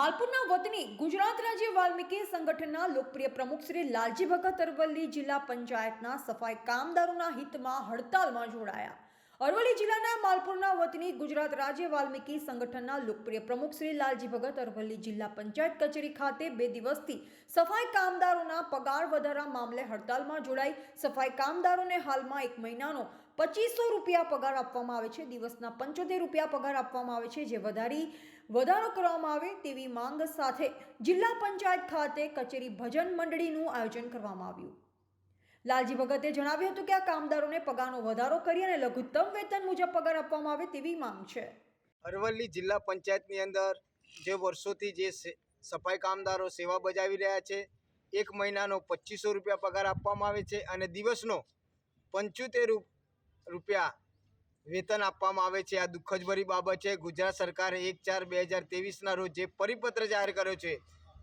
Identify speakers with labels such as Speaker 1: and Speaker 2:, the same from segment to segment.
Speaker 1: માલપુરના વતની ગુજરાત રાજ્ય વાલ્મીકી સંગઠનના લોકપ્રિય પ્રમુખ શ્રી લાલજી ભગત અરવલ્લી જિલ્લા પંચાયતના સફાઈ કામદારોના હિતમાં હડતાલમાં જોડાયા. અરવલ્લી જિલ્લાના માલપુરના વતની ગુજરાત રાજ્ય વાલ્મીકી સંગઠનના લોકપ્રિય પ્રમુખ શ્રી લાલજી ભગત અરવલ્લી જિલ્લા પંચાયત કચેરી ખાતે બે દિવસથી સફાઈ કામદારોના પગાર વધારા મામલે હડતાલમાં જોડાઈ સફાઈ કામદારોને હાલમાં એક મહિનાનો પચીસો રૂપિયા પગાર આપવામાં આવે છે. દિવસના પંચોતેર રૂપિયા પગાર આપવામાં આવે છે, જે વધારી, વધારો કરવામાં આવે તેવી માંગ સાથે જિલ્લા પંચાયત ખાતે કચેરી ભજન મંડળીનું આયોજન કરવામાં આવ્યું. લાલજી ભગતે જણાવ્યું હતું કે આ કામદારોને પગારનો વધારો કરી અને લઘુત્તમ વેતન મુજબ પગાર આપવામાં આવે તેવી માંગ છે.
Speaker 2: અરવલ્લી જિલ્લા પંચાયતની અંદર જે વર્ષોથી જે સફાઈ કામદારો સેવા બજાવી રહ્યા છે, એક મહિનાનો પચીસો રૂપિયા પગાર આપવામાં આવે છે અને દિવસનો પંચોતેર રૂપિયા વેતન આપવામાં આવે છે. આ દુઃખદભરી બાબત છે. ગુજરાત સરકારે એક ચાર બે હજાર તેવીસના રોજ જે પરિપત્ર જાહેર કર્યો છે,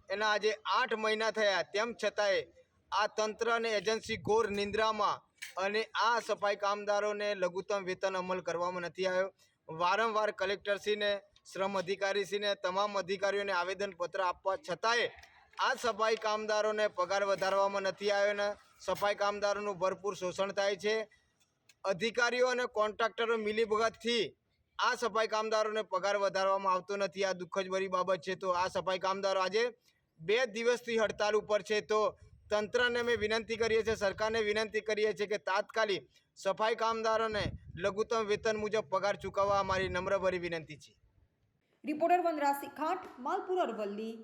Speaker 2: એના આજે આઠ મહિના થયા. તેમ છતાંય આ તંત્ર અને એજન્સી ઘોર નિંદ્રામાં અને આ સફાઈ કામદારોને લઘુત્તમ વેતન અમલ કરવામાં નથી આવ્યો. વારંવાર કલેક્ટરશ્રીને, શ્રમ અધિકારીશ્રીને, તમામ અધિકારીઓને આવેદનપત્ર આપવા છતાંય આ સફાઈ કામદારોને પગાર વધારવામાં નથી આવ્યો ને સફાઈ કામદારોનું ભરપૂર શોષણ થાય છે. અધિકારીઓ અને કોન્ટ્રાક્ટરો મિલીભગતથી આ સફાઈ કામદારોને પગાર વધારવામાં આવતો નથી. આ દુઃખદભરી બાબત છે તો આ સફાઈ કામદારો આજે બે દિવસથી હડતાલ ઉપર છે તો તંત્રને અમે વિનંતી કરીએ છીએ, સરકારને વિનંતી કરીએ છીએ કે તાત્કાલિક સફાઈ કામદારોને લઘુત્તમ વેતન મુજબ પગાર ચૂકવવા અમારી નમ્રભરી વિનંતી છે.
Speaker 1: રિપોર્ટર વનરાજ ખાંટ માલપુર અરવલ્લી.